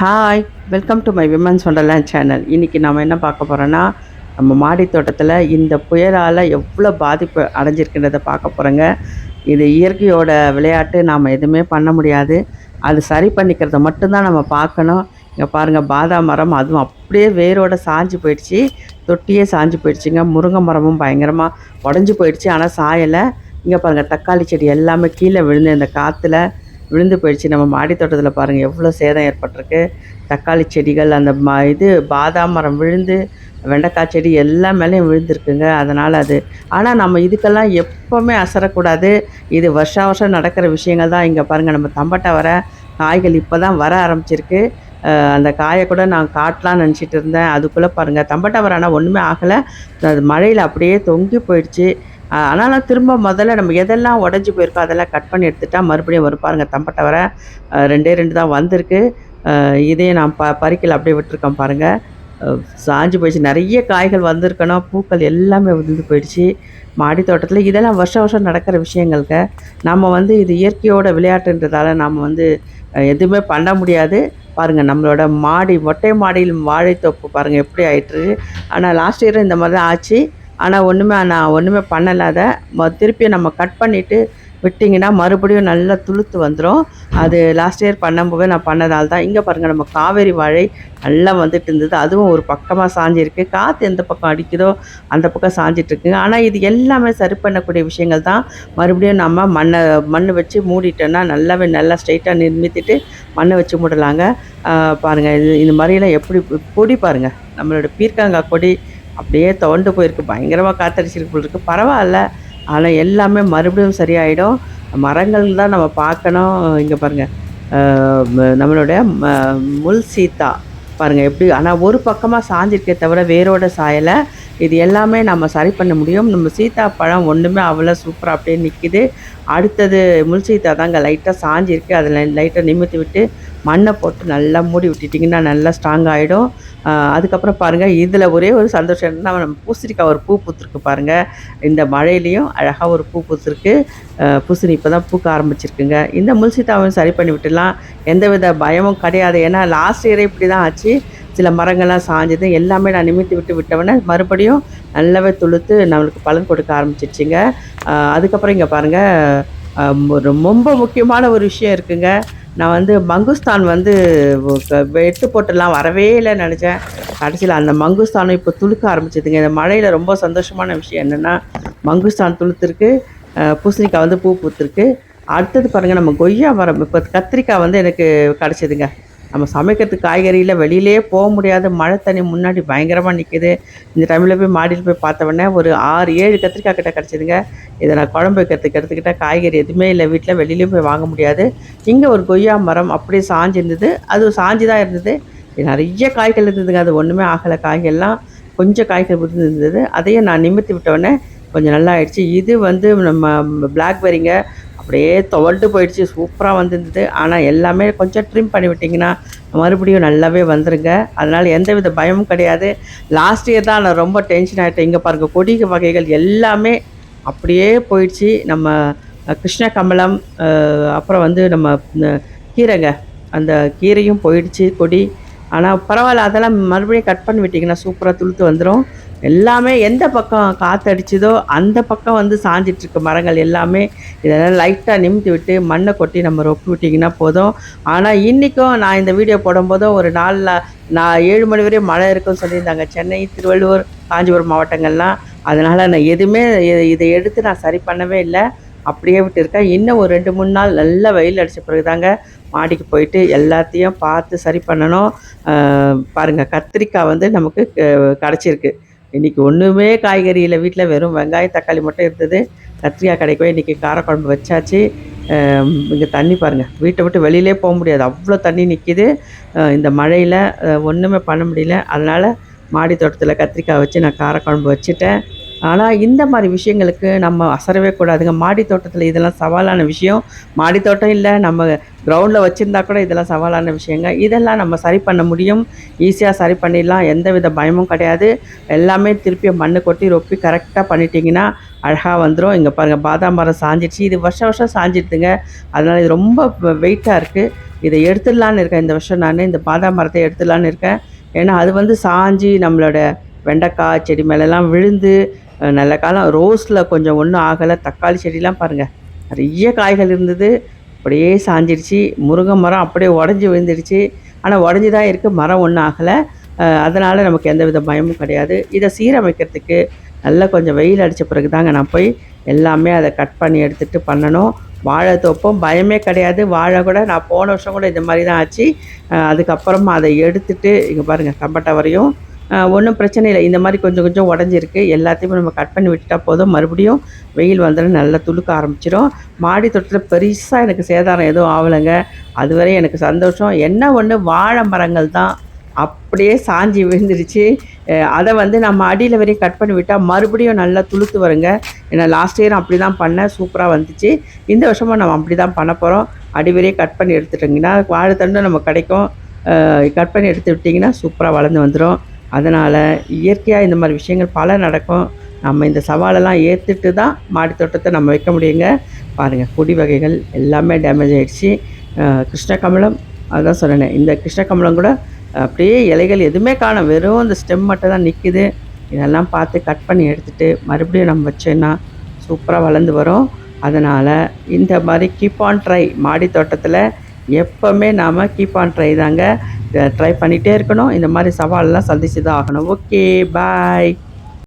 Hi welcome to my women's wonderland channel இன்றைக்கி நம்ம என்ன பார்க்க போகிறோன்னா நம்ம மாடி தோட்டத்தில் இந்த புயலால் எவ்வளோ பாதிப்பு அடைஞ்சிருக்கின்றதை பார்க்க போகிறோங்க இது இயற்கையோட விளையாட்டு நாம் எதுவுமே பண்ண முடியாது. அது சரி பண்ணிக்கிறத மட்டும்தான் நம்ம பார்க்கணும். இங்கே பாருங்கள் பாதாம் மரம் அதுவும் அப்படியே வேரோட சாஞ்சு போயிடுச்சு. தொட்டியே சாஞ்சு போயிடுச்சுங்க. முருங்கை மரமும் பயங்கரமாக உடஞ்சி போயிடுச்சு. ஆனால் சாயலை. இங்கே பாருங்கள் தக்காளி செடி எல்லாமே கீழே விழுந்து இந்த காற்றுல விழுந்து போயிடுச்சு. நம்ம மாடி தோட்டத்தில் பாருங்கள் எவ்வளோ சேதம் ஏற்பட்டிருக்கு. தக்காளி செடிகள் அந்த மா இது பாதாம் மரம் விழுந்து வெண்டைக்காய் செடி எல்லா மேலேயும் விழுந்திருக்குங்க. அதனால் அது ஆனால் நம்ம இதுக்கெல்லாம் எப்போவுமே அசரக்கூடாது. இது வருஷா வருஷம் நடக்கிற விஷயங்கள் தான். இங்கே பாருங்கள் நம்ம தம்பட்டை வர காய்கள் இப்போ தான் வர ஆரம்பிச்சிருக்கு. அந்த காயை கூட நான் காட்டலாம்னு நினச்சிட்டு இருந்தேன். அதுக்குள்ளே பாருங்கள் தம்பட்டை வர ஆனால் ஒன்றுமே ஆகலை. அது மழையில் அப்படியே தொங்கி போயிடுச்சு. அதனால் ஆனாலும் திரும்ப முதல்ல நம்ம எதெல்லாம் உடஞ்சி போயிருக்கோ அதெல்லாம் கட் பண்ணி எடுத்துட்டா மறுபடியும் வரும். பாருங்க தம்பட்டை வர ரெண்டே ரெண்டு தான் வந்திருக்கு. இதையும் நான் ப பறிக்கல அப்படியே விட்டுருக்கேன் பாருங்கள் சாஞ்சு போயிடுச்சு. நிறைய காய்கள் வந்திருக்கணும். பூக்கள் எல்லாமே விழுந்து போயிடுச்சு. மாடி தோட்டத்தில் இதெல்லாம் வருஷம் வருஷம் நடக்கிற விஷயங்களுக்கு நம்ம வந்து இது இயற்கையோட விளையாட்டுன்றதால நம்ம வந்து எதுவுமே பண்ண முடியாது. பாருங்கள் நம்மளோட மாடி மொட்டை மாடியில் வாழைத்தோப்பு பாருங்கள் எப்படி ஆயிட்டுருக்கு ஆனால் லாஸ்ட் இயரும் இந்த மாதிரி தான் ஆச்சு. ஆனால் ஒன்றுமே நான் ஒன்றுமே பண்ணலை அதை ம- திருப்பி நம்ம கட் பண்ணிவிட்டு விட்டிங்கன்னா மறுபடியும் நல்லா துளுத்து வந்துடும் அது லாஸ்ட் இயர் பண்ணும்போது நான் பண்ணதால் தான். இங்கே பாருங்கள் நம்ம காவேரி வாழை நல்லா வந்துட்டு இருந்தது. அதுவும் ஒரு பக்கமாக சாஞ்சிருக்கு. காற்று எந்த பக்கம் அடிக்குதோ அந்த பக்கம் சாஞ்சிட்ருக்குங்க ஆனால் இது எல்லாமே சரி பண்ணக்கூடிய விஷயங்கள் தான். மறுபடியும் நம்ம மண்ணை மண் வச்சு மூடிட்டோன்னா நல்லாவே நல்லா ஸ்ட்ரைட்டாக நிர்மித்திட்டு மண்ணை வச்சு மூடலாங்க. பாருங்கள் இது இந்த மாதிரிலாம் எப்படி கொடி பாருங்கள் நம்மளோட பீர்க்கங்காய் கொடி அப்படியே துவண்டு போயிருக்கு. பயங்கரமாக காத்தடிச்சிருக்கு போல் இருக்கு. பரவாயில்ல. ஆனால் எல்லாமே மறுபடியும் சரியாயிடும். மரங்கள் தான் நம்ம பார்க்கணும். இங்கே பாருங்கள் நம்மளுடைய ம- சீத்தா. பாருங்கள் எப்படி ஆனால் ஒரு பக்கமாக சாஞ்சிருக்கே தவிர வேரோட சாயலை இது எல்லாமே நம்ம சரி பண்ண முடியும். நம்ம சீத்தா பழம் ஒன்றுமே அவ்வளோ சூப்பராக அப்படியே நிற்கிது அடுத்தது முள் சீத்தா தாங்க லைட்டாக சாஞ்சிருக்கு. அதில் லைட்டாக நிமித்தி விட்டு மண்ணை போட்டு நல்லா மூடி விட்டுட்டிங்கன்னா நல்லா ஸ்ட்ராங் ஆகிடும் அதுக்கப்புறம் பாருங்கள் இதில் ஒரே ஒரு சந்தோஷம் என்னன்னா நம்ம பூசணிக்காய் ஒரு பூ பூத்துருக்கு பாருங்கள் இந்த மழையிலையும் அழகாக ஒரு பூ பூத்துருக்கு. பூசணி இப்போ தான் பூக்க ஆரம்பிச்சிருக்குங்க. இந்த முல்சித்தாவையும் சரி பண்ணி விட்டுலாம் எந்தவித பயமும் கிடையாது. ஏன்னா லாஸ்ட் இயரே இப்படி தான் ஆச்சு. சில மரங்கள்லாம் சாஞ்சது எல்லாமே நான் நிமித்தி விட்டு விட்டவொடனே மறுபடியும் நல்லாவே துளுத்து நம்மளுக்கு பலன் கொடுக்க ஆரம்பிச்சிருச்சுங்க. அதுக்கப்புறம் இங்கே பாருங்கள் ரொம்ப முக்கியமான ஒரு விஷயம் இருக்குங்க. நான் வந்து மங்குஸ்தான் வந்து வெட்டு போட்டுலாம் வரவே இல்லைன்னு நினச்சேன். கடைசியில் அந்த மங்குஸ்தானும் இப்போ துளுக்க ஆரம்பிச்சதுங்க. இந்த மழையில் ரொம்ப சந்தோஷமான விஷயம் என்னென்னா மங்குஸ்தான் துளுத்துருக்கு பூசணிக்காய் வந்து பூ பூத்துருக்கு. அடுத்தது பாருங்கள் நம்ம கொய்யா மரம் இப்போ கத்திரிக்காய் வந்து எனக்கு கிடச்சிதுங்க. நம்ம சமைக்கிறதுக்கு காய்கறியில் வெளியிலே போக முடியாத மழை தண்ணி முன்னாடி பயங்கரமாக நிற்கிது இந்த டைமில் போய் மாடியில் போய் பார்த்தவொடனே ஒரு ஆறு ஏழு கத்திரிக்காய் கிட்ட கிடச்சிதுங்க. இதை நான் குழம்பு வைக்கிறதுக்கு எடுத்துக்கிட்டால் காய்கறி எதுவுமே இல்லை. வீட்டில் வெளியிலையும் போய் வாங்க முடியாது. இங்கே ஒரு கொய்யா மரம் அப்படியே சாஞ்சு இருந்தது அது சாஞ்சு தான் இருந்தது. நிறைய காய்கள் இருந்ததுங்க. அது ஒன்றுமே ஆகலை. காய்கள்லாம் கொஞ்சம் காய்கள் விழுந்து இருந்தது. அதையும் நான் நிமித்தி விட்டோடனே கொஞ்சம் நல்லா ஆயிடுச்சு. இது வந்து நம்ம பிளாக்பெரிங்க அப்படியே துவண்டு போயிடுச்சு சூப்பராக வந்திருந்தது. ஆனால் எல்லாமே கொஞ்சம் ட்ரிம் பண்ணி விட்டிங்கன்னா மறுபடியும் நல்லாவே வந்துருங்க. அதனால் எந்தவித பயமும் கிடையாது. லாஸ்ட் இயர் தான் நான் ரொம்ப டென்ஷன் ஆகிட்டேன் இங்கே பாருங்கள் கொடி வகைகள் எல்லாமே அப்படியே போயிடுச்சு. நம்ம கிருஷ்ண கமலம் அப்புறம் வந்து நம்ம கீரைங்க அந்த கீரையும் போயிடுச்சு கொடி. ஆனால் பரவாயில்ல அதெல்லாம் மறுபடியும் கட் பண்ணி விட்டிங்கன்னா சூப்பராக துளுத்து வந்துடும் எல்லாமே எந்த பக்கம் காற்றடிச்சதோ அந்த பக்கம் வந்து சாஞ்சிட்ருக்க மரங்கள் எல்லாமே. இதெல்லாம் லைட்டாக நிமித்தி விட்டு மண்ணை கொட்டி நம்ம ரொப்பி விட்டிங்கன்னா போதும். ஆனால் இன்றைக்கும் நான் இந்த வீடியோ போடும்போதும் ஒரு நாளில் நான் ஏழு மணி வரையும் மழை இருக்குன்னு சொல்லியிருந்தாங்க. சென்னை திருவள்ளூர் காஞ்சிபுரம் மாவட்டங்கள்லாம். அதனால் நான் எதுவுமே இதை எடுத்து நான் சரி பண்ணவே இல்லை. அப்படியே விட்டுருக்கேன். இன்னும் ஒரு ரெண்டு மூணு நாள் நல்லா வெயில் அடித்த பிறகு தாங்க மாடிக்கு போயிட்டு எல்லாத்தையும் பார்த்து சரி பண்ணணும். பாருங்கள் கத்திரிக்காய் வந்து நமக்கு க- கிடச்சிருக்கு. இன்றைக்கி ஒன்றுமே காய்கறி இல்லை. வீட்டில் வெறும் வெங்காயம் தக்காளி மட்டும் இருந்தது. கத்திரிக்காய் கிடைக்கவே இன்றைக்கி காரக்குழம்பு வச்சாச்சு. இங்கே தண்ணி பாருங்கள் வீட்டை விட்டு வெளியிலே போக முடியாது. அவ்வளோ தண்ணி நிற்கிது இந்த மழையில் ஒன்றுமே பண்ண முடியல. அதனால் மாடி தோட்டத்தில் கத்திரிக்காய் வச்சு நான் காரக்குழம்பு வச்சுட்டேன். ஆனால் இந்த மாதிரி விஷயங்களுக்கு நம்ம அசரவே கூடாதுங்க. மாடி தோட்டத்தில் இதெல்லாம் சவாலான விஷயம். மாடி தோட்டம் இல்லை நம்ம கிரவுண்டில் வச்சுருந்தா கூட இதெல்லாம் சவாலான விஷயங்க. இதெல்லாம் நம்ம சரி பண்ண முடியும். ஈஸியாக சரி பண்ணிடலாம். எந்த வித பயமும் கிடையாது. எல்லாமே திருப்பி மண்ணு கொட்டி ரொப்பி கரெக்டாக பண்ணிட்டீங்கன்னா அழகாக வந்துடும் இங்கே பாருங்கள் பாதாம் மரம் சாஞ்சிடுச்சு. இது வருஷம் வருஷம் சாஞ்சிடுதுங்க. அதனால் இது ரொம்ப வெயிட்டாக இருக்குது இதை எடுத்துடலான்னு இருக்கேன். இந்த வருஷம் நான் இந்த பாதாம் மரத்தை எடுத்துடலான்னு இருக்கேன். ஏன்னா அது வந்து சாஞ்சி நம்மளோட வெண்டைக்காய் செடி மேலெல்லாம் விழுந்து நல்ல காலம். ரோஸில் கொஞ்சம் ஒன்றும் ஆகலை. தக்காளி செடிலாம் பாருங்கள் நிறைய காய்கள் இருந்தது. அப்படியே சாஞ்சிருச்சு. முருங்கை மரம் அப்படியே உடஞ்சி விழுந்துடுச்சு ஆனால் உடஞ்சி தான் இருக்குது மரம் ஒன்றும் ஆகலை. அதனால் நமக்கு எந்த வித பயமும் கிடையாது. இதை சீரமைக்கிறதுக்கு நல்லா கொஞ்சம் வெயில் அடித்த பிறகு தாங்க நான் போய் எல்லாமே அதை கட் பண்ணி எடுத்துகிட்டு பண்ணணும். வாழை தோப்பம் பயமே கிடையாது. வாழை கூட நான் போன வருஷம் கூட இந்த மாதிரி தான் ஆச்சு அதுக்கப்புறமா அதை எடுத்துட்டு இங்கே பாருங்கள் தம்பட்டை வரையும் ஒன்றும் பிரச்சனை இல்லை. இந்த மாதிரி கொஞ்சம் கொஞ்சம் உடஞ்சிருக்கு. எல்லாத்தையும் நம்ம கட் பண்ணி விட்டுட்டா போதும். மறுபடியும் வெயில் வந்தாலும் நல்லா துளுக்க ஆரம்பிச்சிடும் மாடி தோட்டத்தில் பெருசாக எனக்கு சேதாரம் எதுவும் ஆகலைங்க அதுவரை எனக்கு சந்தோஷம். என்ன ஒன்று வாழை மரங்கள் தான். அப்படியே சாஞ்சி விழுந்துருச்சு. அதை வந்து நம்ம அடியில் வரையும் கட் பண்ணி விட்டால் மறுபடியும் நல்லா துளுத்து வருங்க. ஏன்னா லாஸ்ட் இயர் அப்படி தான் பண்ணேன். சூப்பராக வந்துச்சு. இந்த வருஷமும் நம்ம அப்படி தான் பண்ண போகிறோம் அடி வரையும் கட் பண்ணி எடுத்துட்டிங்கன்னா வாழைத்தண்டும் நம்ம கிடைக்கும். கட் பண்ணி எடுத்து விட்டிங்கன்னா சூப்பராக வளர்ந்து வந்துடும் அதனால் இயற்கையாக இந்த மாதிரி விஷயங்கள் பல நடக்கும். நம்ம இந்த சவாலெல்லாம் ஏற்றுட்டு தான் மாடி தோட்டத்தை நம்ம வைக்க முடியுங்க. பாருங்கள் கொடி வகைகள் எல்லாமே டேமேஜ் ஆகிடுச்சு கிருஷ்ணகமலம் அதுதான் சொன்னேன் இந்த கிருஷ்ணகமலம் கூட அப்படியே இலைகள் எதுவுமே காணும். வெறும் இந்த ஸ்டெம் மட்டும் தான் நிற்கிது இதெல்லாம் பார்த்து கட் பண்ணி எடுத்துகிட்டு மறுபடியும் நம்ம வச்சோன்னா சூப்பராக வளர்ந்து வரும். அதனால் இந்த மாதிரி கீப் ஆன் ட்ரை மாடி தோட்டத்தில் எப்போவுமே நாம் கீப் ஆன் ட்ரை தாங்க. ட்ரை பண்ணிகிட்டே இருக்கணும். இந்த மாதிரி சவாலெலாம் சந்திச்சு தான் ஆகணும். Okay bye